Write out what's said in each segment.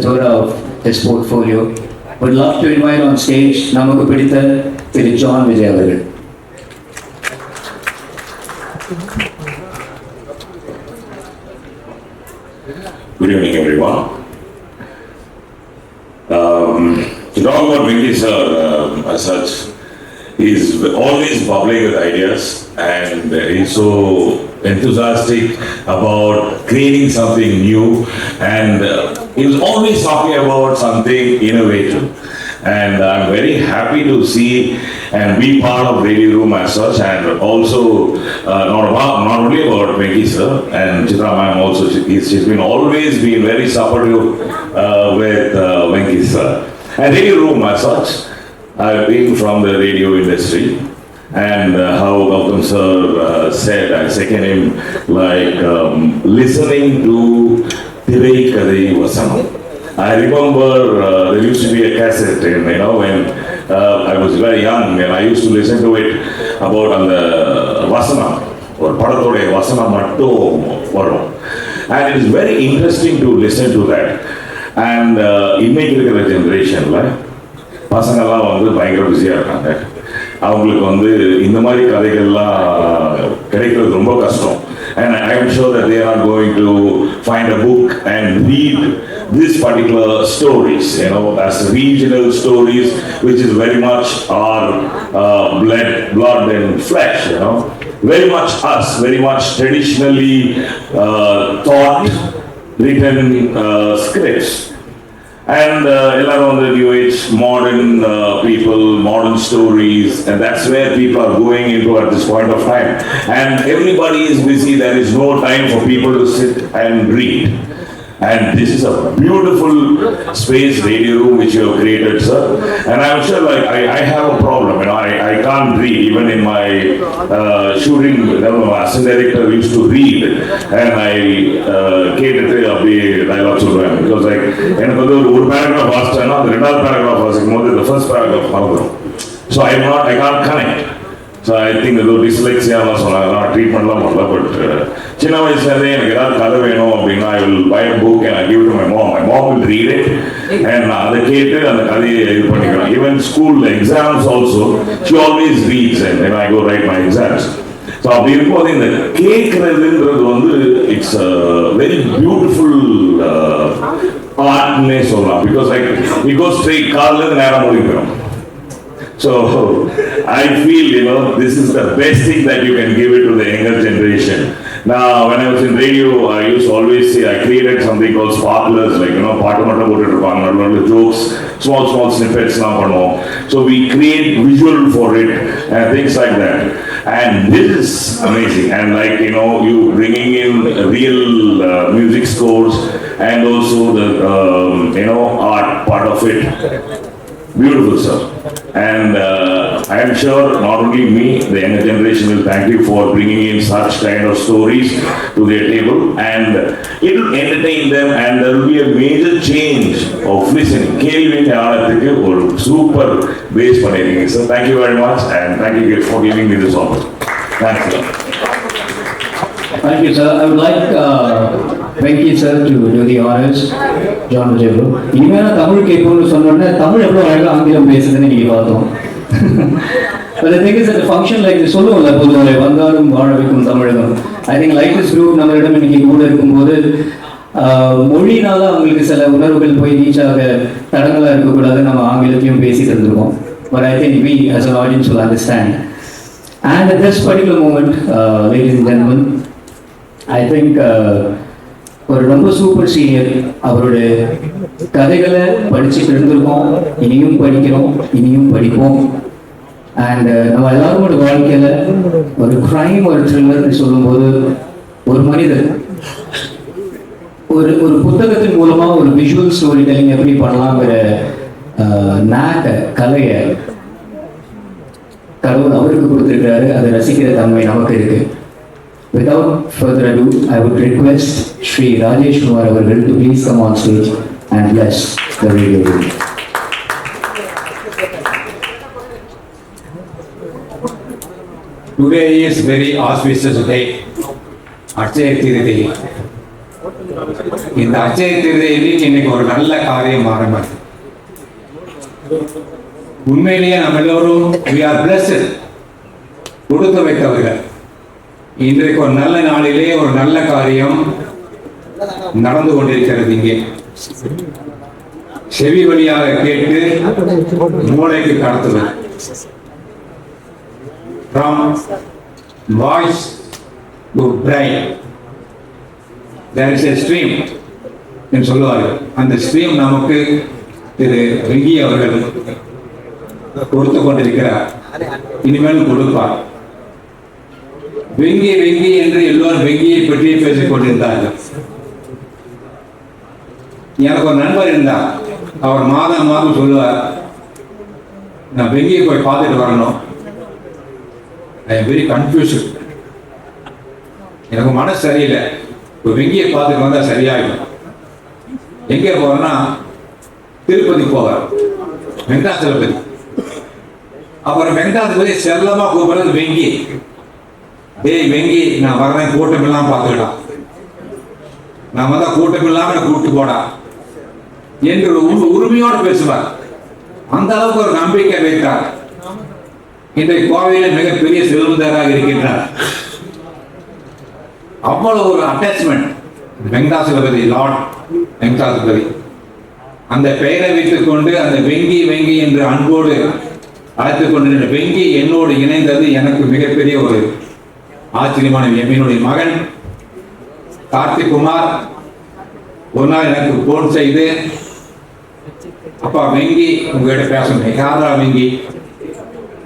tour of his portfolio. Would love to invite on stage நமக்கு பிடித்த திரு John Vijay அவர்கள் Good evening, everyone. Um, to talk about Venki sir um, as such, he's always bubbling with ideas and he's so enthusiastic about creating something new and uh, he was always talking about something innovative. And I'm very happy to see and be part of Radio Room as such and also uh, not, about, not only about Venki sir and Chitra ma'am also, she- she's been always been very supportive uh, with uh, Venki sir. And Radio Room as such, I've been from the radio industry and uh, how Gautam sir uh, said, I second him, like um, listening to Thirai Kadai Vasanam. I remember uh, there used to be a cassette, and you know, when uh, I was very young, and I used to listen to it about அந்த வசனம் ஒரு படத்தோடைய வசனம் மட்டும் வரும் and it is very interesting to listen to that and uh, இன்னைக்கு இருக்கிற ஜென்ரேஷனில் பசங்கள்லாம் வந்து பயங்கர பிஸியாக இருக்காங்க அவங்களுக்கு வந்து இந்த மாதிரி கதைகள்லாம் கிடைக்கிறது ரொம்ப கஷ்டம் and I am sure that they are going to find a book and read this particular stories, you know, as regional stories, which is very much our uh, blood, blood and flesh, you know, very much us, very much traditionally uh, thought, written uh, scripts. And uh, on the new age, modern uh, people, modern stories, and that's where people are going into at this point of time. And everybody is busy, there is no time for people to sit and read. And this is a beautiful space radio room which you have created, sir. And I'm sure like I, I have a problem, you know, I, I can't read even in my uh, shooting, you know, my assistant director used to read and I uh, கேட்டுட்டு அப்படியே dialogue சொல்லுவேன் because like எனக்கு வந்து ஒரு ஒரு paragraph வாசிச்சேன்னா அந்த ரெண்டாவது paragraph வாசிக்கும் போது இந்த ஃபர்ஸ்ட் பேராகிராஃப் மறந்துடும் so I not I can connect So I think ஏதோ டிஸ்லெக்ஸியாலாம் சொன்னாங்க நான் ட்ரீட்மெண்ட்லாம் பண்ணல பட் சின்ன வயசுலேருந்தே எனக்கு ஏதாவது கதை வேணும் அப்படின்னா I will buy book and I give to my mom my mom will read it and நான் அதை கேட்டு அந்த கதையை இது பண்ணிக்கிறேன் ஈவன் ஸ்கூலில் exams also she always reads and I go write my exams so அப்படி இருக்கும்போது இந்த கேட்கறதுன்றது வந்து இட்ஸ் வெரி பியூட்டிஃபுல் ஆர்ட்னே சொல்லலாம். Because like because straight straight காலிலேருந்து நேரம் முடிக்கிறோம் So I feel, you know, this is the best thing that you can give it to the younger generation. Now, when I was in radio, I used to always say I created something called sparklers, like, you know, பாட்டு மட்டும் போட்டுட்டு இருப்பாங்க நடுவில் jokes small small snippetsலாம் பண்ணுவோம் so we create visual for it and things like that and this is amazing and like you know you bringing in real uh, music scores and also the um, you know art part of it Beautiful, sir. And uh, I am sure not only me, the younger generation will thank you for bringing in such kind of stories to their table and it will entertain them and there will be a major change of listening. கேள்வி ஞானத்துக்கு ஒரு super base பண்ணிருக்கீங்க sir thank you very much and thank you for giving me this offer thanks sir Thank you, sir. I would Venki sir Venki sir to do the இனிமேல் நான் தமிழ் கேட்போம்னு சொன்னோடனே தமிழ் எவ்வளோ அழகாக ஆங்கிலம் பேசுதுன்னு நீங்கள் பார்த்தோம். But the thing is that the function like this சொல்லுவோம்ல பொதுவாக வந்தாலும் வாழ வைக்கும் Tamizhagam. I think like this group நம்மளிடம் இன்னைக்கு கூட இருக்கும்போது மொழினால அவங்களுக்கு சில உணர்வுகள் போய் ரீச் ஆக தடங்களாக இருக்கக்கூடாது நம்ம ஆங்கிலத்தையும் பேசி தந்துருக்கோம் but I think we as an audience will understand and this particular moment ladies and ஜென்மன் I think ஒரு ரொம்ப சூப்பர் சீனியர் அவரோட கதைகளை படிச்சுட்டு இருந்திருக்கோம். இனியும் படிக்கிறோம். இனியும் படிப்போம். அண்ட் uh, நம்ம எல்லாரோட வாழ்க்கையில ஒரு crime ஒரு த்ரில்லர்னு சொல்லும்போது ஒரு மனிதர் ஒரு ஒரு புத்தகத்தின் மூலமா ஒரு விஷுவல் ஸ்டோரி டெல்லிங் எப்படி பண்ணலாங்கிற uh, நாக கலையை கடவுள் அவருக்கு கொடுத்துருக்கிறாரு. அதை ரசிக்கிற தன்மை நமக்கு இருக்கு. Without further ado, I would request Sri Rajesh Kumar Avargal to please come on stage and bless the radio room. Today is very auspicious day, Akshaya Tirthi. இந்த அச்சய திருதையில் இன்னைக்கு ஒரு நல்ல காரியம் ஆரம்பிச்சு உண்மையிலேயே நம்ம எல்லோரும் we are blessed கொடுத்து வைத்தவர்கள் இன்றைக்கு ஒரு நல்ல நாளிலே ஒரு நல்ல காரியம் நடந்து கொண்டிருக்கிறது இங்கே. செவி வழியாக கேட்டு மூளைக்கு கடத்துவது from voice to brain there is a stream என்று சொல்லுவார்கள். அந்த ஸ்ட்ரீம் நமக்கு திரு ரிங்கி அவர்கள் கொடுத்து கொண்டிருக்கிறார். இனிமேல் கொடுப்பார். வெங்கி வெங்கி என்று எல்லோரும் வெங்கியை பற்றி பேசிக் கொண்டிருந்தார்கள். எனக்கு ஒரு நண்பர் இருந்தார். அவர் மாதம் மாதம் சொல்லுவார் நான் வெங்கியை போய் பார்த்துட்டு வரணும். ஐ எம் வெரி கன்ஃபியூஸ்ட் எனக்கு மனசு சரியில்லை. இப்போ வெங்கியை பார்த்துட்டு வந்தால் சரியாயிடும். எங்கே போகிறேன்னா திருப்பதி போவார் வெங்கடாச்சலபதி அப்புறம் வெங்கடாச்சலபதி செல்லமாக கூப்பிடுறது வெங்கி. டேய் வெங்கி நான் வரேன் கூட்டம் இல்லாம பார்த்துக்கலாம் நான் வந்தா கூட்டம் இல்லாம கூப்பிட்டு போடா. என்று உரிமையோடு பேசுவார். அந்த அளவுக்கு ஒரு நம்பிக்கை வைத்தார். இன்றைக்கு கோவையில் மிகப்பெரிய செல்வந்தராக இருக்கின்றார். அவ்வளவு ஒரு அட்டாச்மெண்ட் வெங்கடாசலபதி லார்ட் வெங்கடாசலபதி. அந்த பெயரை வைத்துக் கொண்டு அந்த வெங்கி வெங்கி என்று அன்போடு அழைத்துக் கொண்டிருந்த வெங்கி என்னோடு இணைந்தது எனக்கு மிகப்பெரிய ஒரு ஆச்சரியமான விஷயம். மகன் கார்த்திக் குமார் ஒரு நாள் எனக்கு போன் செய்து அப்பா வெங்கி உங்ககிட்ட பேசணும். யாரா வெங்கி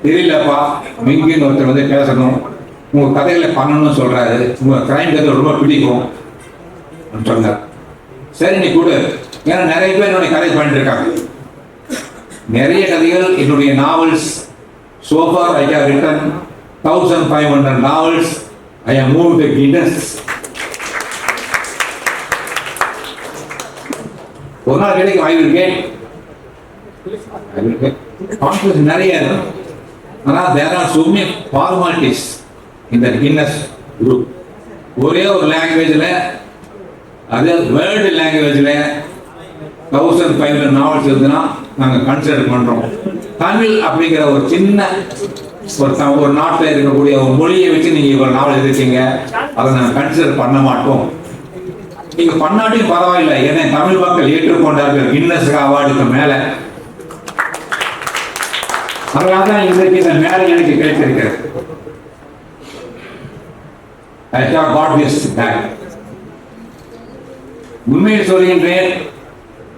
தெரியலப்பா வெங்கின்னு ஒருத்தர் வந்து பேசணும். உங்க கதைகளை பண்ணணும்னு சொல்றாரு. உங்க கிரைம் கதை ரொம்ப பிடிக்கும். சொன்னார். சரி நீ கூட. ஏன்னா நிறைய பேர் என்னுடைய கதை பண்ணிட்டு இருக்காங்க. நிறைய கதைகள் என்னுடைய novels so far I have written thousand five hundred novels I am move the Guinness ஒரு நாள் கிடைக்கும் ஐ வில் கேட் கான்ஃபிடன்ஸ் நிறைய இருக்கும் ஆனால் there are so many formalities இந்த கின்னஸ் குரூப் ஒரே ஒரு லாங்குவேஜில் அது வேர்ல்டு லாங்குவேஜில் தௌசண்ட் ஃபைவ் ஹண்ட்ரட் நாவல்ஸ் இருக்குன்னா நாங்கள் கன்சிடர் பண்ணுறோம் தமிழ் அப்படிங்கிற ஒரு சின்ன ஒரு ஒரு நாட்டில் இருக்கக்கூடிய ஒரு மொழியை வச்சு நீங்கள் இவ்வளோ நாவல் எழுதிருக்கீங்க. அதை நான் கன்சிடர் பண்ண மாட்டோம். நீங்க பண்ணாட்டியும் பரவாயில்லை. ஏன்னா தமிழ் மக்கள் ஏற்றுக்கொண்டார்கள். கின்னஸ் அவார்டுக்கு மேல. அதனால தான் இன்றைக்கு இந்த மேலே எனக்கு கிடைத்திருக்கிறது. I thought God bless that. உண்மையை சொல்கின்றேன்.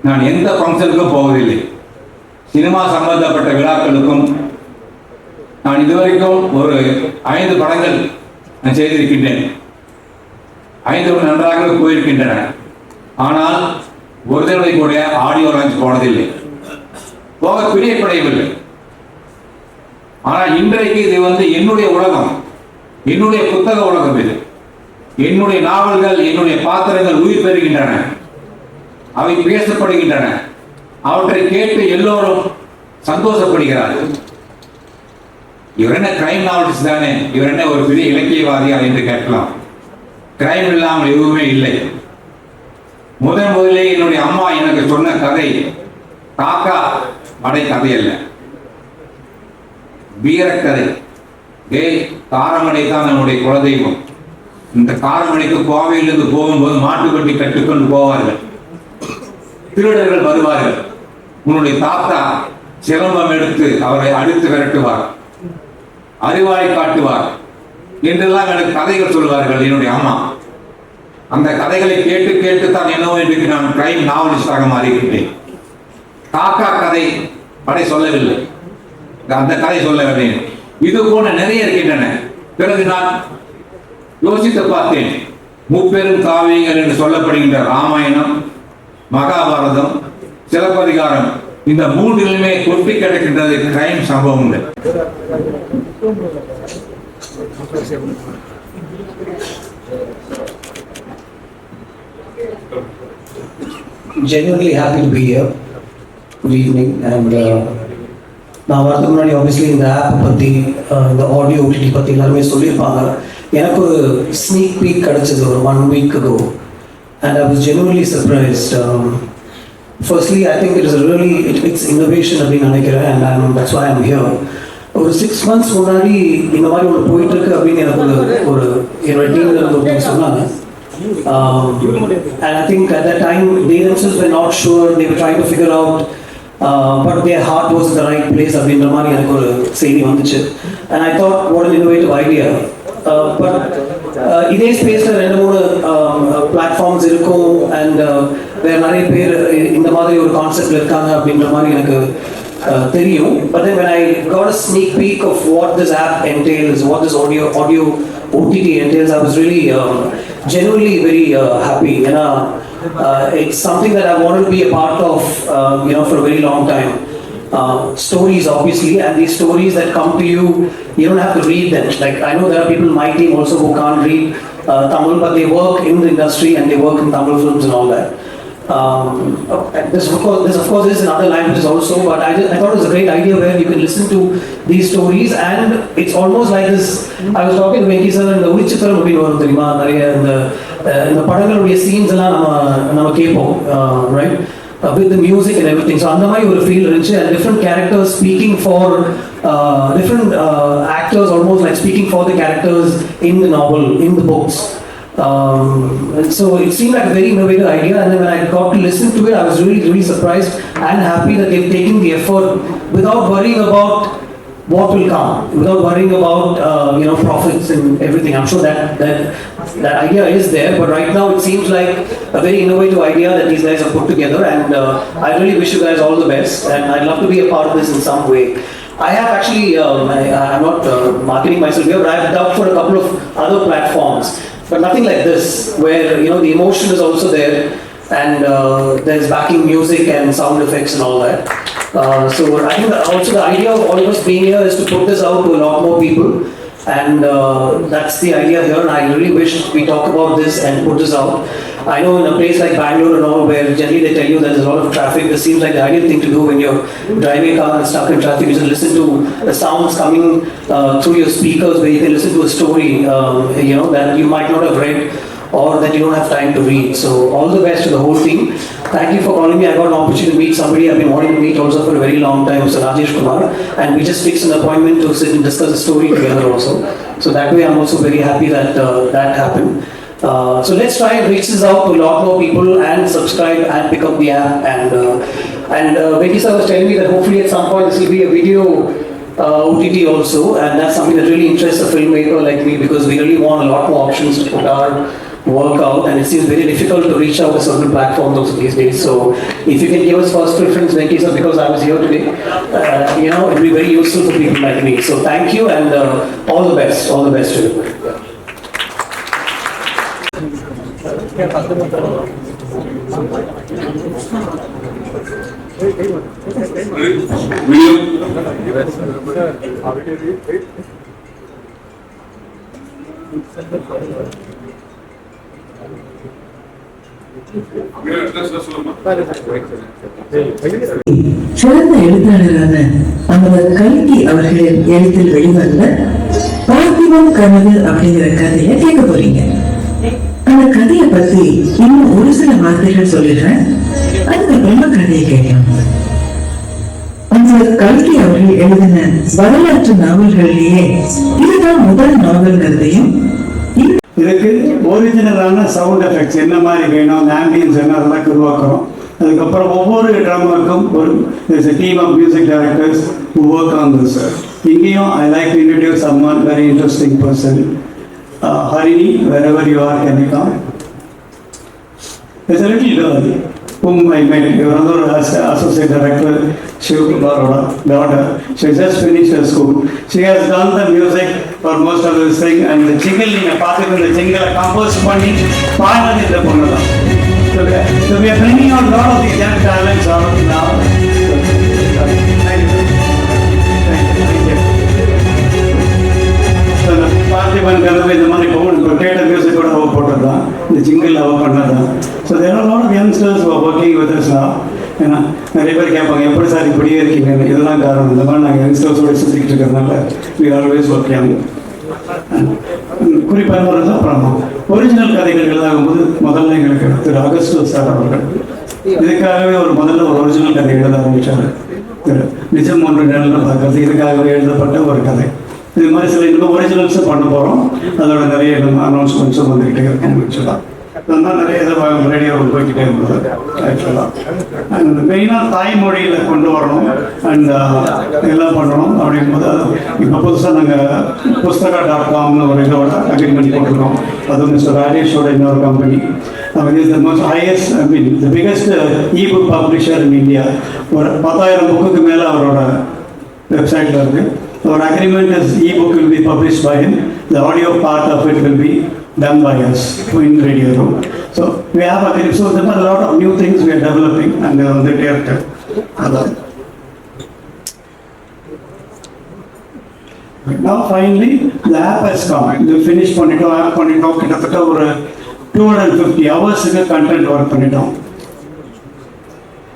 நான் எந்த ஃபங்க்ஷனுக்கும் போவதில்லை. சினிமா சம்பந்தப்பட்ட விழாக்களுக்கும் நான் இதுவரைக்கும் ஒரு ஐந்து படங்கள் நான் செய்திருக்கின்றேன். ஐந்து நன்றாக போயிருக்கின்றன. ஆனால் ஒரு தடவை கூட ஆடியோ லான்ச் போனதில்லை. போக பிரியப்படையவில்லை ஆனால் இன்றைக்கு இது வந்து என்னுடைய உலகம். என்னுடைய புத்தக உலகம் இது. என்னுடைய நாவல்கள் என்னுடைய பாத்திரங்கள் உயிர் பெறுகின்றன. அவை பேசப்படுகின்றன. அவற்றை கேட்டு எல்லோரும் சந்தோஷப்படுகிறார்கள். இவர் என்ன கிரைம் நாவலிஸ்ட் தானே? இவர் என்ன ஒரு பெரிய இலக்கியவாதியா என்று கேட்கலாம். கிரைம் இல்லாமல் எதுவுமே இல்லை. முதன் முதலே என்னுடைய அம்மா எனக்கு சொன்ன கதை காக்கா மடை கதை அல்ல. வீரக்கதை டே காரமடை தான் நம்முடைய குலதெய்வம். இந்த காரமடைக்கு கோவையிலிருந்து போகும்போது மாட்டுக்கட்டி கட்டுக்கொண்டு போவார்கள். திருடர்கள் வருவார்கள். உன்னுடைய தாத்தா சிலம்பம் எடுத்து அவரை அடித்து விரட்டுவார். அறிவாளை காட்டுவார். என்றெல்லாம் எனக்கு கதைகள் சொல்வார்கள் என்னுடைய அம்மா. அந்த கதைகளை கேட்டு கேட்டு தான் என்னவோ இன்றைக்கு நான் கிரைம் நாவலிஸ்டாக மாறிவிட்டேன் காக்கா கதை படை சொல்லவில்லை. அந்த கதை சொல்ல வேண்டேன் இது போல நிறைய இருக்கின்றன. பிறகு நான் யோசித்து பார்த்தேன். முப்பெரும் காவியங்கள் என்று சொல்லப்படுகின்ற ராமாயணம் மகாபாரதம் சிலப்பதிகாரம் இந்த மூன்றிலுமே கொட்டி கிடக்கின்றது கிரைம் சம்பவங்கள் genuinely happy to be here. Good evening and uh, நான் வரதுக்கு முன்னாடி ஆப்வியஸ்லி இந்த ஆப் பற்றி uh, இந்த ஆடியோ ஓடிடி பற்றி எல்லாருமே சொல்லியிருப்பாங்க எனக்கு ஒரு ஸ்னீக் வீக் கிடச்சிது ஒரு one week ago and I was genuinely surprised. Um, Um, firstly, I think it is a really, it, it's innovation அப்படின்னு நினைக்கிறேன் and I'm, that's why I'm here. ஒரு சிக்ஸ் மந்த்ஸ் முன்னாடி இந்த மாதிரி ஒன்று போயிட்டு இருக்கு அப்படின்னு எனக்கு ஒரு ஒரு என்னோட டீம்ல இருந்து ஒருத்தங்க சொன்னாங்க Um, and I think at that time they themselves were not sure, they were trying to figure out uh, but their heart was in the right place அப்படின்ற மாதிரி எனக்கு ஒரு செய்தி வந்துச்சு and I thought what an innovative idea uh, but uh, இதே ஸ்பேஸில் ரெண்டு மூணு பிளாட்ஃபார்ம்ஸ் இருக்கும் அண்ட் வேறு நிறைய பேர் இந்த மாதிரி ஒரு கான்செப்ட் இருக்காங்க அப்படின்ற மாதிரி எனக்கு uh, தெரியும் but then when I got a sneak peek of what this app entails, what this audio audio OTT entails, I was really um, genuinely very uh, happy. You know, uh, it's something that I wanted to be a part of, uh, you know, for a very long time. Uh, stories, obviously, and these stories that come to you, you don't have to read them. Like I know there are people in my team also who can't read uh, Tamil, but they work in the industry and they work in Tamil films and all that. Um, and this, of course, this of course is in other languages also, but I, just, I thought it was a great idea where you can listen to these stories and it's almost like this. I was talking to Venki sir இந்த உரிச்சித்திரம் அப்படின்னு வரும் தெரியுமா நிறைய இந்த அஹ், இந்த படங்களுடைய scenes எல்லாம் நம்ம நம்ம கேட்போம் right with the music and everything. So அந்த மாதிரி ஒரு ஃபீல் இருந்துச்சு and different characters speaking for uh, different uh, actors almost like speaking for the characters in the novel, in the books. Um, so it seemed like a very innovative idea, and then when I got to listen to it, I was really, really surprised and happy that they've taken the effort without worrying about what will come, without worrying about uh, you know profits and everything. I'm sure that that that idea is there, but right now it seems like a very innovative idea that these guys have put together, and uh, I really wish you guys all the best, and I'd love to be a part of this in some way. I have actually, um, I, I'm not uh, marketing myself here, but I've dubbed for a couple of other platforms, but nothing like this, where you know the emotion is also there, and uh, there's backing music and sound effects and all that. Uh, so I think also the idea of all of us being here is to put this out to a lot more people, and uh, that's the idea here. And I really wish we talk about this and put this out. I know in a place like Bangalore and all, where generally they tell you that there's a lot of traffic, this seems like the ideal thing to do when you're driving a car and stuck in traffic. You just listen to the sounds coming uh, through your speakers, where you can listen to a story, um, you know, that you might not have read or that you don't have time to read. So all the best to the whole team. Thank you for calling me. I got an opportunity to meet somebody I've been wanting to meet also for a very long time, Mr. Rajesh Kumar, and we just fixed an appointment to sit and discuss a story together also. So that way I'm also very happy that uh, that happened. Uh, so let's try and reach this out to a lot more people and subscribe and pick up the app. And uh, and uh, sir was telling me that hopefully at some point this will be a video uh, OTT also, and that's something that really interests a filmmaker like me because we really want a lot more options to put our work out, and it seems very difficult to reach out to certain platforms these days. So if you can give us first preference, Venki sir, because I was here today, uh, you know, it'll be very useful for people like me. So thank you and uh, all the best, all the best to you. சிறந்த எழுத்தாளரான அமரர் கல்கி அவர்களின் எழுத்தில் வெளிவந்த பார்த்திபன் கனவு அப்படிங்கிற கதையை கேட்க போறீங்க. அந்த கதையை பத்தி இன்னும் ஒரு சில வார்த்தைகள் சொல்லிடுறேன் அதுக்கப்புறமா கதையை கேட்கலாம். அமரர் கல்கி அவர்கள் எழுதின வரலாற்று நாவல்களிலேயே இதுதான் முதல் நாவல்ங்கிறதையும் இதுக்கு ஒரிஜினலான சவுண்ட் எஃபெக்ட்ஸ் என்ன மாதிரி வேணும் அந்த ஆம்பியன்ஸ் என்ன அதெல்லாம் உருவாக்குறோம். அதுக்கப்புறம் ஒவ்வொரு ட்ராமாவுக்கும் ஒரு there's a team of music directors who work on இங்கேயும் I like to introduce someone very interesting person uh, Harini wherever you are can you come There's a little girl whom I met, your other associate director, Shiv Baroda, daughter. She just finished her school. She has done the music for most of this thing and the jingle, நீங்க பார்த்துட்டு இந்த jingle compose பண்ணி பாடினது இந்த பொண்ணு தான். So we are- so we are bringing out a lot of these young talents out now. Parthiban இந்த மாதிரி பவுன் இப்போ கேட்ட மியூசிக் கூட அவ போட்டது தான் இந்த ஜிங்கிள் அவ பண்ணது தான் so there are lot of youngsters working with us ஏன்னா நிறைய பேர் கேட்பாங்க எப்படி சார் இப்படியே இருக்கீங்க இதெல்லாம் காரணம். இந்த மாதிரி நாங்கள் யங்ஸ்டர்ஸோடு சுற்றிக்கிட்டு இருக்கிறதுனால வி ஆல்வேஸ் ஒர்க் யங் குறிப்பாக தான் அப்புறம் ஒரிஜினல் கதைகள் எழுதாகும்போது முதல்ல எங்களுக்கு திரு அகஸ்டோ சார் அவர்கள். இதுக்காகவே ஒரு முதல்ல ஒரு ஒரிஜினல் கதை எழுத ஆரம்பித்தார் நிஜம் ஒன்று நிழல் பார்க்கறது இதுக்காகவே எழுதப்பட்ட ஒரு கதை. இது மாதிரி சில இன்னும் ஒரிஜினல்ஸும் பண்ண போகிறோம் அதோட நிறைய அனௌன்ஸ்மெண்ட்ஸும் வந்துக்கிட்டே இருக்கும் ஆக்சுவலாக இதெல்லாம் நிறைய இதை ரேடியோ போய்கிட்டே இருந்தது ஆக்சுவலாக அண்ட் மெயினாக தாய்மொழியில் கொண்டு வரணும் அண்ட் எல்லாம் பண்ணணும் அப்படிங்கும்போது அது இப்போ புதுசாக நாங்கள் புஸ்தகா டாட் காம்னு ஒரு இதோட அக்ரிமெண்ட் போட்டிருக்கோம். அது மிஸ்டர் ராஜேஷோட இன்னொரு company our is the most highest I mean the biggest e book publisher in India ஒரு பத்தாயிரம் புக்குக்கு மேலே அவரோட வெப்சைட்டில் இருக்குது Our agreement is e-book will be published by him. The audio part of it will be done by us in radio room. So we have a So there are a lot of new things we are developing and on the director. Adan. Now finally, the app has come. We finished பண்ணிட்டோம் app பண்ணிட்டோம் கிட்டத்தட்ட ஒரு two hundred fifty ஹவர்ஸுக்கு content work பண்ணிட்டோம்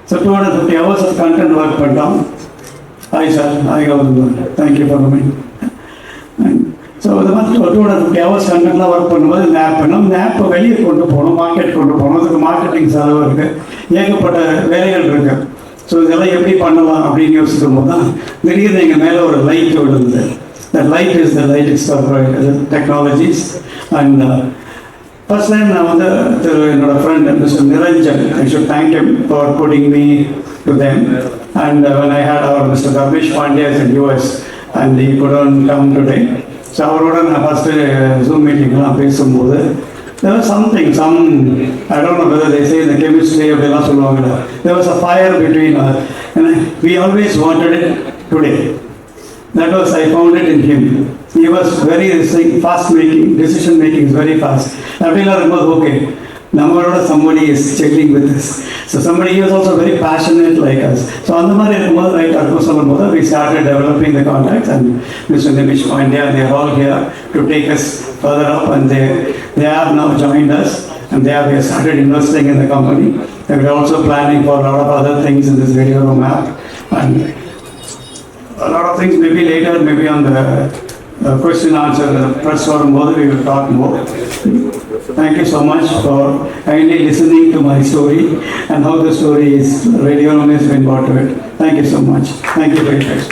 so two hundred fifty hours content work பண்ணிட்டோம் hi sir hi Gautham thank you for coming so இது மாதிரி two hundred fifty hours கண்டென்ட்லாம் ஒர்க் பண்ணும்போது இந்த ஆப் பண்ணோம். இந்த ஆப்பை வெளியே கொண்டு போகணும் மார்க்கெட் கொண்டு போகணும். அதுக்கு மார்க்கெட்டிங் செலவு இருக்குது ஏகப்பட்ட வேலைகள் இருக்குது ஸோ இதெல்லாம் எப்படி பண்ணலாம் அப்படின்னு யோசிக்கும் போது தான் திடீர்னு எங்கள் மேலே ஒரு லைட் விழுந்தது. The light is the light is technologies and first time நான் வந்து திரு என்னோட friend mister Niranjan I should thank you for putting me to them. And uh, when I had our Mr. Ramesh Pandya is in US and he couldn't come today so அவரோட நான் first zoom மீட்டிங்லாம் பேசும்போது there was something some I don't know whether they say in the chemistry அப்படிலாம் சொல்லுவாங்கல்ல there was a fire between us and I- we always wanted it today that was, I found it in him. He was very fast making, decision making is very fast. அப்படிலாம் இருக்கும்போது okay நம்மளோட somebody is checking with this. So somebody is also very passionate like us. So அந்த மாதிரி இருக்கும்போது right இருக்கும் சொல்லும்போது we started developing the contacts and Mr. Nimish Pandya, they are all here to take us further up and they, they have now joined us and they have started investing in the company. And we're also planning for a lot of other things in this video room app. And a lot of things maybe later, maybe on the uh, question answer, the press forum, both we will talk more. Thank you so much for kindly listening to my story and how the story is, radio room has been brought to it. Thank you so much. Thank you very much.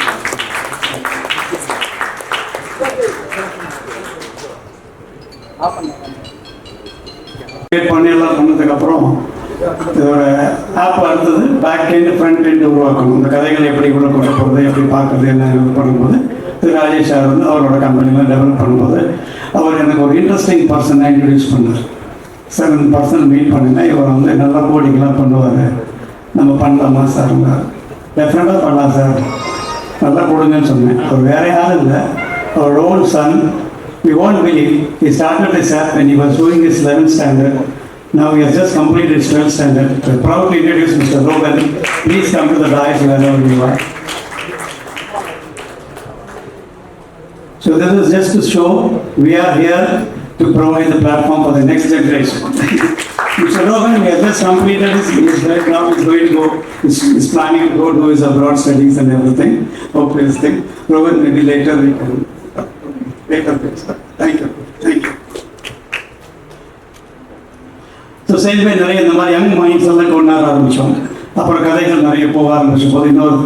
பண்ணியெல்லாம் பண்ணதுக்கப்புறம் இதோட app அடுத்தது back end front end உருவாக்கணும் இந்த கதைகளை எப்படி உள்ள கொண்டு போகிறது எப்படி பார்க்குறது என்ன இது பண்ணும்போது திரு ராஜேஷ் சார் வந்து அவரோட கம்பெனியில் டெவலப் பண்ணும்போது அவர் எனக்கு ஒரு இன்ட்ரெஸ்டிங் பர்சனை இன்ட்ரடியூஸ் பண்ணார் சார் இந்த பர்சன் மீட் பண்ணினேன் இவர் வந்து நல்லா கோடிங்கெலாம் பண்ணுவார் நம்ம பண்ணலாமா சார் டெஃபினட்டாக பண்ணலாம் சார் நல்லா கொடுங்கன்னு சொன்னேன் அவர் வேற யாரும் இல்லை அவர் own son we won't believe he started his app and he was his eleventh standard Now he has complete his his standard standard. We're mister to introduce Mr. Rogan. Please come to the. so this is just to show we are here to provide the platform for the next generation Mr. Rogan, he has just completed his, his right now he's going to go, he's, he's planning to go do his abroad studies and everything. Hope this thing. Rogan, maybe later we can, later please. Thank you, thank you. So சேல்வே நிறைய இந்த மாதிரி young minds எல்லாம் கொண்டு வர ஆரம்பித்தோம் அப்புறம் கதைகள் நிறைய போக ஆரம்பிச்ச போது இன்னொரு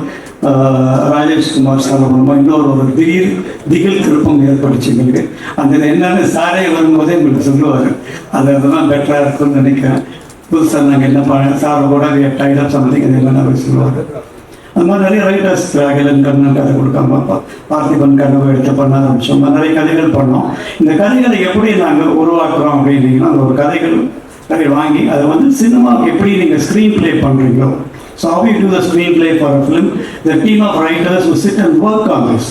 ராஜேஷ்குமார் சார் மூலமாக இன்னொரு ஒரு திடீர் திகில் திருப்பம் ஏற்பட்டுச்சு எங்களுக்கு. அந்த என்னென்ன சாரே வரும்போதே எங்களுக்கு சொல்லுவார். அது அதெல்லாம் பெட்டராக இருக்கும்னு நினைக்கிறேன். புதுசாக நாங்கள் என்ன பண்ண சார் கூட டைட் ஆஃப் சம்திங் அது எல்லாம் அவர் சொல்லுவார். அந்த மாதிரி நிறைய ரைட்டர்ஸ் அகிலன் கண்ணன் கதை கொடுக்காம பா- பார்த்திபன் கனவு எடுத்து பண்ண ஆரம்பிச்சோம். நிறைய கதைகள் பண்ணோம். இந்த கதைகளை எப்படி நாங்கள் உருவாக்குறோம் அப்படின்னீங்கன்னா அந்த ஒரு கதைகள் கதை வாங்கி அதை வந்து சினிமாவுக்கு எப்படி நீங்கள் ஸ்க்ரீன் ப்ளே பண்ணுறீங்களோ So how you do the screenplay for a film the team of writers who sit and work on this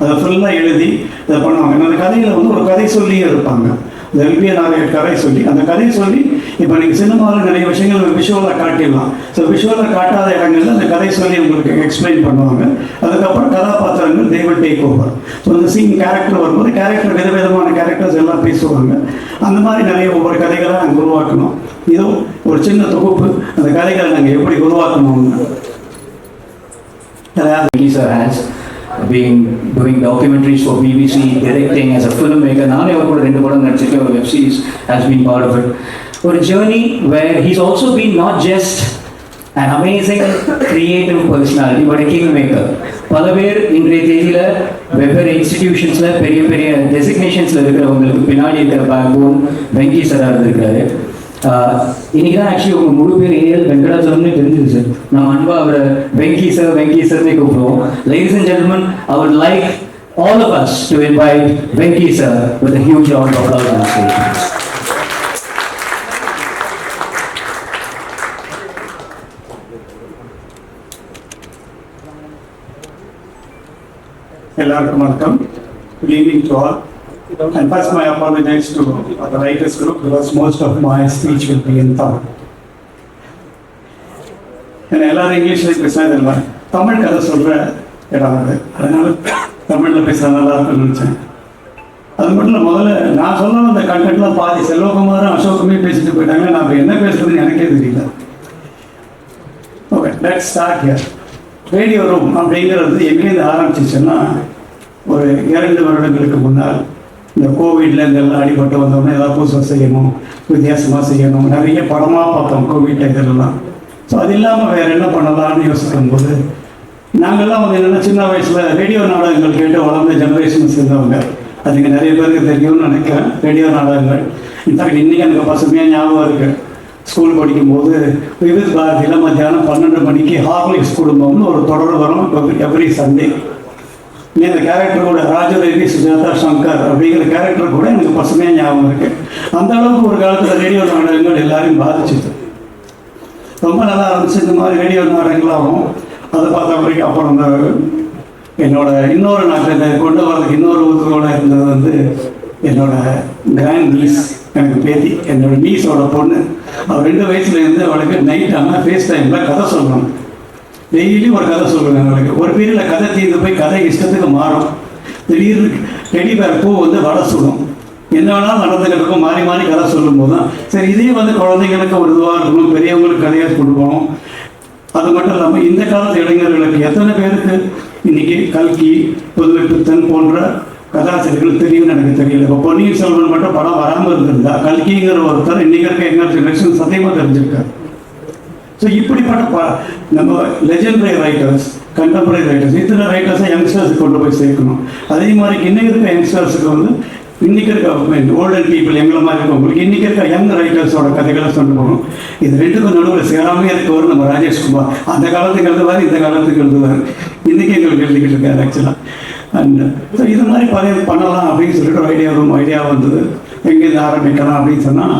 அதை ஃபுல்லாக எழுதி இதை பண்ணுவாங்க அந்த கதையில் வந்து ஒரு கதை சொல்லியே இருப்பாங்க இந்த எல்பிய கதை சொல்லி அந்த கதை சொல்லி இப்போ நீங்கள் சினிமாவில் நிறைய விஷயங்கள் விஷுவலாக காட்டிடலாம். ஸோ விஷுவலாக காட்டாத இடங்களில் அந்த கதை சொல்லி உங்களுக்கு எக்ஸ்பிளைன் பண்ணுவாங்க. அதுக்கப்புறம் கதாபாத்திரங்கள் தேவன் will டேக் ஓவர் ஸோ அந்த சீன் கேரக்டர் வரும்போது கேரக்டர் விதவிதமான கேரக்டர்ஸ் எல்லாம் பேசுவாங்க. அந்த மாதிரி நிறைய ஒவ்வொரு கதைகளை நாங்கள் உருவாக்கணும். இதோ ஒரு சின்ன தொகுப்பு. அந்த கதைகளை நாங்கள் எப்படி உருவாக்கணும்னு. Sir sir. Being doing documentaries for BBC, directing as a filmmaker. நானே அவர் கூட ரெண்டு படம் நடிச்சிருக்கேன் ஒரு web series has been part of it ஒரு journey where he's also been not just an amazing creative personality but a kingmaker. பல பேர் இன்றைய தேதியில வெவ்வேறு இன்ஸ்டிடியூஷன்ஸ்ல பெரிய பெரிய டெசிக்னேஷன்ஸ்ல இருக்கிறவங்களுக்கு பின்னாடி இருக்கிற பேக்போன் வெங்கி சாரா இருந்திருக்காரு இன்னைக்கு தான் ஆக்சுவலி உங்க முழு பேர் ஏஎல் வெங்கடாச்சலம்னு தெரிஞ்சது சார் நம்ம அன்பா அவரை வெங்கி சார் வெங்கி சார்னே கூப்பிடுவோம் ladies and gentlemen I would like all of us to invite Venky sir with a huge round of applause on stage. எல்லாருக்கும் வணக்கம் good evening to all and first my apologise to the writers group because most of my speech will be in Tamil ஏன்னா எல்லாரும் இங்கிலீஷில் பேசினா இல்லை தமிழ் கதை சொல்கிற இடம் அது. அதனால தமிழில் பேசுனா நல்லா இருக்கும்னு நினச்சேன். அது மட்டும் இல்லை முதல்ல நான் சொல்ல அந்த கண்டென்ட்லாம் பாதி செல்வகுமாரும் அசோகமே பேசிட்டு போயிட்டாங்க. நான் என்ன பேசுறதுன்னு எனக்கே தெரியல. Okay let start here radio room அப்படிங்கிறது எங்கேருந்து ஆரம்பிச்சிச்சுன்னா ஒரு இரண்டு வருடங்களுக்கு முன்னால் இந்த கோவிட்ல இதெல்லாம் அடிபட்டு வந்தோம்னா ஏதாவது புதுசாக செய்யணும் வித்தியாசமாக செய்யணும். நிறைய படமாக பார்த்தோம் கோவிட் இதெல்லாம். ஸோ அது இல்லாமல் வேறு என்ன பண்ணலாம்னு யோசிக்கும் போது நாங்கள்லாம் வந்து என்னென்னா சின்ன வயசில் ரேடியோ நாடகங்கள் கேட்டு வளர்ந்த ஜெனரேஷன் சேர்ந்தவங்க. அதுக்கு நிறைய பேருக்கு தெரியும்னு நினைக்கிறேன் ரேடியோ நாடகங்கள். இன்ஃபேக்ட் இன்றைக்கி எனக்கு பசுமையாக ஞாபகம் இருக்குது ஸ்கூல் படிக்கும்போது விவித் பாரதியில் மத்தியானம் பன்னெண்டு மணிக்கு ஹார்லிக்ஸ் குடும்பம்னு ஒரு தொடர் வரும் எவ்ரி சண்டே இந்த கேரக்டர் கூட ராஜரவி சுஜாதா சங்கர் அப்படிங்கிற கேரக்டர் கூட எனக்கு பசுமையாக ஞாபகம் இருக்கு. அந்த அளவுக்கு ஒரு காலத்தில் ரேடியோ நாடகங்கள் எல்லாரையும் பாதிச்சுது. ரொம்ப நல்லா இருந்துச்சு. இந்த மாதிரி ரேடியோ நாடகங்களாகவும் அதை பார்த்த வரைக்கும் அப்புறம் இந்த என்னோட இன்னொரு நாட்டை கொண்டு வரதுக்கு இன்னொரு ஊற்றுகோட இருந்தது வந்து என்னோட கிராண்ட் மிஸ் எனக்கு பேத்தி என்னோட மீஸோட பொண்ணு. அவள் ரெண்டு வயசுல இருந்து அவளுக்கு நைட் ஆனால் ஃபேஸ் டைமில் கதை சொல்லணும். டெய்லி ஒரு கதை சொல்லுவேன் எங்களுக்கு ஒரு பீரியடில் கதை தீர்ந்து போய் கதை இஷ்டத்துக்கு மாறும். திடீர்னு டெடிபேர் பூ வந்து வடை சுடும். என்ன வேணாலும் நடந்துகிட்டு இருக்கும். மாறி மாறி கதை சொல்லும்போது தான் சரி இதே வந்து குழந்தைங்களுக்கு ஒரு இதுவாக இருக்கணும். பெரியவங்களுக்கு கதையாக கொடுக்கணும். அது மட்டும் இல்லாமல் இந்த காலத்து இளைஞர்களுக்கு எத்தனை பேருக்கு இன்னைக்கு கல்கி புதுமை பித்தன் போன்ற கதாசிரியர்கள் தெரியும்னு எனக்கு தெரியல. இப்போ பொன்னியின் செல்வன் மட்டும் படம் வராமல் இருந்திருந்தா கல்கிங்கிற ஒருத்தர் இன்னைக்கு இருக்க எங்கள் ஜெனரேஷன் சத்தியமாக தெரிஞ்சிருக்காரு. ஸோ இப்படிப்பட்ட ப நம்ம லெஜெண்டரி ரைட்டர்ஸ் கண்டெம்பரரி ரைட்டர்ஸ் இத்தனை ரைட்டர்ஸை யங்ஸ்டர்ஸுக்கு கொண்டு போய் சேர்க்கணும். அதே மாதிரி இன்னும் இருக்க யங்ஸ்டர்ஸுக்கு வந்து இன்னைக்கு இருக்க ஓல்டன் பீப்புள் எங்களை மாதிரி இருக்கவங்களுக்கு இன்னைக்கு இருக்க யங் ரைட்டர்ஸோட கதைகளை கொண்டு போகணும். இது ரெண்டுக்கும் நடுவில் சேராமே இருக்கவர் நம்ம ராஜேஷ்குமார் அந்த காலத்துக்கு எழுதுவார் இந்த காலத்துக்கு எழுதுவார். இன்னைக்கு எங்களுக்கு எழுதிக்கிட்டு இருக்காரு ஆக்சுவலாக அண்ட் ஸோ இது மாதிரி பழைய பண்ணலாம் அப்படின்னு சொல்லிட்டு ஒரு ஐடியா ஐடியா வந்தது. எங்கேருந்து ஆரம்பிக்கலாம் அப்படின்னு சொன்னால்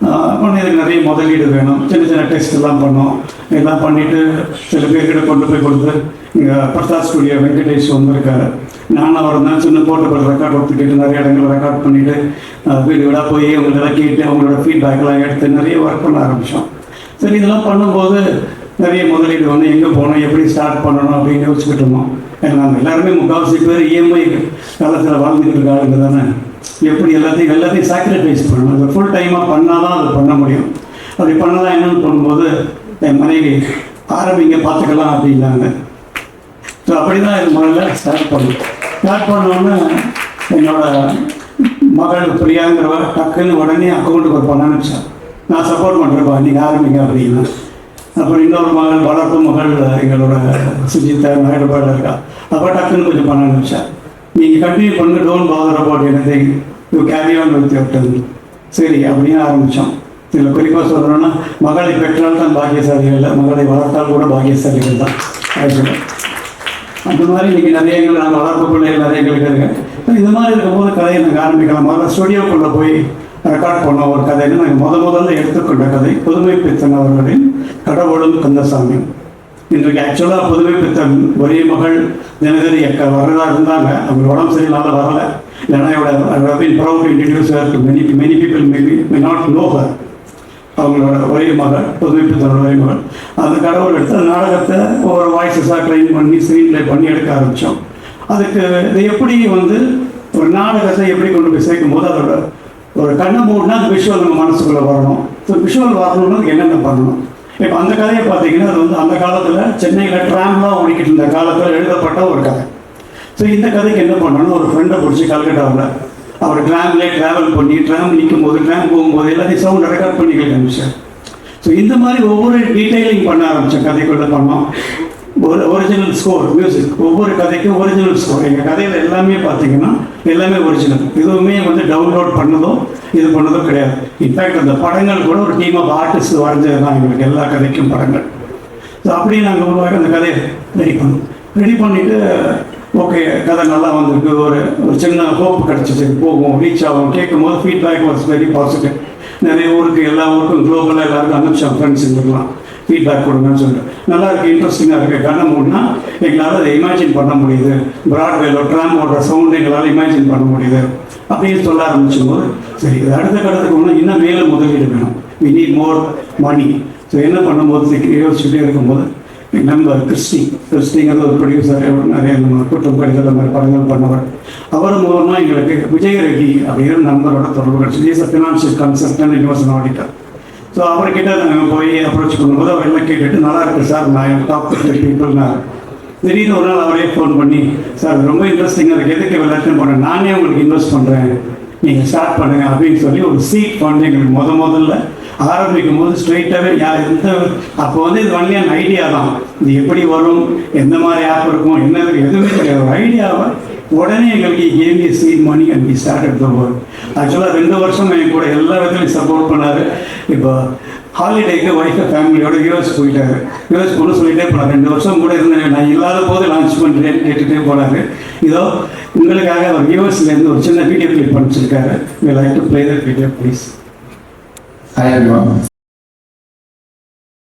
அப்புறம் எனக்கு நிறைய முதலீடு வேணும். சின்ன சின்ன டெஸ்ட் எல்லாம் பண்ணோம். எல்லாம் பண்ணிட்டு சில பேர்கிட்ட கொண்டு போய் கொடுத்து இங்கே பிரசாத் ஸ்டுடியோ வெங்கடேஷ் வந்திருக்காரு. நானும் அவர் தான் சின்ன போட்டு ரெக்கார்ட் ஒத்துக்கிட்டு நிறைய இடங்கள் ரெக்கார்ட் பண்ணிட்டு அஹ், வீடு வீடாக போய் அவங்களெல்லாம் கேட்டு அவங்களோட ஃபீட்பேக்லாம் எடுத்து நிறைய ஒர்க் பண்ண ஆரம்பித்தோம் சரி இதெல்லாம் பண்ணும்போது நிறைய முதலீடு வந்து எங்கே போகணும் எப்படி ஸ்டார்ட் பண்ணணும் அப்படின்னு யோசிச்சுக்கிட்டு இருந்தோம். ஏன்னா நாங்கள் எல்லாருமே முக்கால்வாசி பேர் இஎம்ஐ காலத்தில் வாழ்ந்துட்டு இருக்க தானே. எப்படி எல்லாத்தையும் எல்லாத்தையும் சாக்ரிஃபைஸ் பண்ணணும். அதை ஃபுல் டைமாக பண்ணால் தான் அதை பண்ண முடியும். அப்படி பண்ணலாம் என்னன்னு பண்ணும்போது என் மனைவி ஆரம்பிங்க பார்த்துக்கலாம் அப்படின்னாங்க. ஸோ அப்படி தான் இது முதல்ல ஸ்டார்ட் பண்ணும். ஸ்டார்ட் பண்ணோன்னே என்னோட மகள் பிரியாங்கிறவ டக்குன்னு உடனே அக்கௌண்ட்டுக்கு ஒரு பணம் அனுப்பிச்சா நான் சப்போர்ட் பண்ணுறேப்பா நீங்கள் ஆரம்பிங்க அப்படின்னா. அப்புறம் இன்னொரு மகள் வளர்ப்பு மகள் எங்களோட சுஜிதா நாயுடுபாடில் இருக்கா. அப்போ டக்குன்னு கொஞ்சம் பணம் அனுப்பிச்சா நீங்கள் கண்டினியூ பண்ணு don't bother about any you carry on with your சரி அப்படின்னு ஆரம்பித்தோம் இதில் குறிப்பாக சொல்லணும்னா மகளை பெற்றால் தான் பாக்கியசாலிகள் இல்லை மகளை வளர்த்தால் கூட பாக்கியசாலிகள் தான். ஆக்சுவலாக அந்த மாதிரி இன்னைக்கு நிறைய எங்கள் நாங்கள் வளர்ப்பு பிள்ளைகள் நிறைய எங்களுக்கு இருக்கு இந்த மாதிரி இருக்கும்போது கதையை நாங்கள் ஆரம்பிக்கலாம். முதல்ல ஸ்டுடியோக்குள்ளே போய் ரெக்கார்ட் பண்ண ஒரு கதைன்னு நாங்கள் முத முதல்ல எடுத்துக்கொண்ட கதை புதுமை பித்தன் அவர்களின் கடவுளும் கந்தசாமி. இன்றைக்கு ஆக்சுவலாக புதுவை பித்தன் ஒரே மகள் தினகரி அக்கா வர்றதா இருந்தாங்க. அவங்க உடம்பு சரியில்லாத வரல. இல்லைன்னா இவட proud introduce many many people may not know her அவங்களோட ஒரே மகள் புதுமைப்பித்தனோட ஒரே மகள். அந்த கடவுள் எடுத்த நாடகத்தை ஒவ்வொரு வாய்ஸஸாக ட்ரெயின் பண்ணி ஸ்க்ரீன் ப்ளே பண்ணி எடுக்க ஆரம்பித்தோம் அதுக்கு இது எப்படி வந்து ஒரு நாடகத்தை எப்படி கொண்டு போய் சேர்க்கும் போது அதோட ஒரு கண்ணை மூடினா அந்த விஷுவல் நம்ம மனசுக்குள்ளே வரணும். ஸோ விஷுவல் வரணும்னா என்னென்ன பண்ணணும்? இப்போ அந்த கதையை பார்த்தீங்கன்னா அது வந்து அந்த காலத்தில் சென்னையில் ட்ராம்லாம் ஓடிக்கிட்டு இருந்த காலத்தில் எழுதப்பட்ட ஒரு கதை. ஸோ இந்த கதைக்கு என்ன பண்ணணும் ஒரு ஃப்ரெண்டை பிடிச்சி கல்கட்டாவில் அவர் ட்ராம்லேயே ட்ராவல் பண்ணி ட்ராம் நிற்கும் போது ட்ராம் போகும்போது எல்லாத்தையும் சவுண்ட் ரெக்கார்ட் பண்ணி கேட்க ஸோ இந்த மாதிரி ஒவ்வொரு டீட்டெயிலிங் பண்ண ஆரம்பித்தேன் கதைக்குள்ளே பண்ணோம் ஒரு ஒரிஜினல் ஸ்கோர் மியூசிக் ஒவ்வொரு கதைக்கும் ஒரிஜினல் ஸ்கோர் எங்கள் கதையில் எல்லாமே பார்த்தீங்கன்னா எல்லாமே ஒரிஜினல் எதுவுமே வந்து டவுன்லோட் பண்ணதோ இது பண்ணதோ கிடையாது. இன்ஃபேக்ட் அந்த படங்கள் கூட ஒரு டீம் ஆஃப் ஆர்டிஸ்ட் வரைஞ்சது தான் எங்களுக்கு எல்லா கதைக்கும் படங்கள். ஸோ அப்படியே நாங்கள் உருவாக்கி அந்த கதையை ரெடி பண்ணோம். ரெடி பண்ணிவிட்டு ஓகே கதை நல்லா வந்திருக்கு. ஒரு ஒரு சின்ன ஹோப் கிடச்சிச்சு. போகும் ரீச் ஆகும். கேட்கும் போது ஃபீட்பேக் வாஸ் வெரி பாசிட்டிவ் நிறைய ஊருக்கு எல்லா ஊருக்கும் குளோபலாக எல்லாருக்கும் அனுப்பிச்சோம் ஃப்ரெண்ட்ஸ் இருந்துக்கலாம் ஃபீட்பேக் கொடுங்கன்னு சொல்லிட்டு நல்லா இருக்குது இன்ட்ரெஸ்டிங்காக இருக்குது கண்ணை மூடனா எங்களால் அதை இமேஜின் பண்ண முடியுது. ப்ராட்வேல ட்ராம் ஓடுற சவுண்ட் எங்களால் இமேஜின் பண்ண முடியுது. அப்படின்னு சொல்ல ஆரம்பிச்சும் போது சரி இது அடுத்த கட்டத்துக்கு ஒன்று இன்னும் மேலும் முதலீடு வேணும். We need more money so என்ன பண்ணும்போது யோசிச்சுட்டே இருக்கும்போது நண்பர் கிறிஸ்டி கிறிஸ்டிங்கிறது ஒரு ப்ரொடியூசர் நிறைய நம்ம குற்றம் கடிதல் மாதிரி படங்கள் பண்ணவர். அவர் மூலமாக எங்களுக்கு விஜய் அப்படிங்கிற நண்பரோட தொடர்பு கிடச்சி is financial consultant invest auditor so அவர்கிட்ட நாங்கள் போய் அப்ரோச் பண்ணும்போது அவர் என்ன கேட்டுட்டு நல்லா இருக்கு சார் நான் டாப் பீப்புள்னார் திடீர்னு ஒரு நாள் அவரே ஃபோன் பண்ணி சார் ரொம்ப இன்ட்ரெஸ்டிங்காக இருக்குது எதுக்கு விளையாட்டு பண்ணேன் நானே உங்களுக்கு இன்வெஸ்ட் பண்ணுறேன் நீங்கள் ஸ்டார்ட் பண்ணுங்க அப்படின்னு சொல்லி ஒரு சீட் ஃபண்ட் எங்களுக்கு முத முதல்ல ஆரம்பிக்கும் போது ஸ்ட்ரைட்டாகவே யார் எந்த அப்போ வந்து இது ஒன்லி ஐடியா தான். இது எப்படி வரும்? எந்த மாதிரி ஆப் இருக்கும்? என்ன எதுவுமே கிடையாது. ஒரு ஐடியாவை உடனே எங்களுக்கு Amy seed money and we start எடுத்த போகிறோம் ஆக்சுவலாக ரெண்டு வருஷம் என் கூட எல்லா விதத்துலையும் சப்போர்ட் பண்ணார். இப்போ ஹாலிடேக்கு ஒய்ஃபை ஃபேமிலியோட யூஎஸ் போயிட்டாரு. யூஎஸ் போன சொல்லிட்டே போனார். ரெண்டு வருஷம் கூட இருந்தேன். நான் இல்லாத போது லான்ச் பண்ணுறேன் கேட்டுகிட்டே போனார். இதோ உங்களுக்காக அவர் யூஎஸ்லேருந்து ஒரு சின்ன video clip பண்ணிச்சிருக்காரு like to play that video please hi everyone.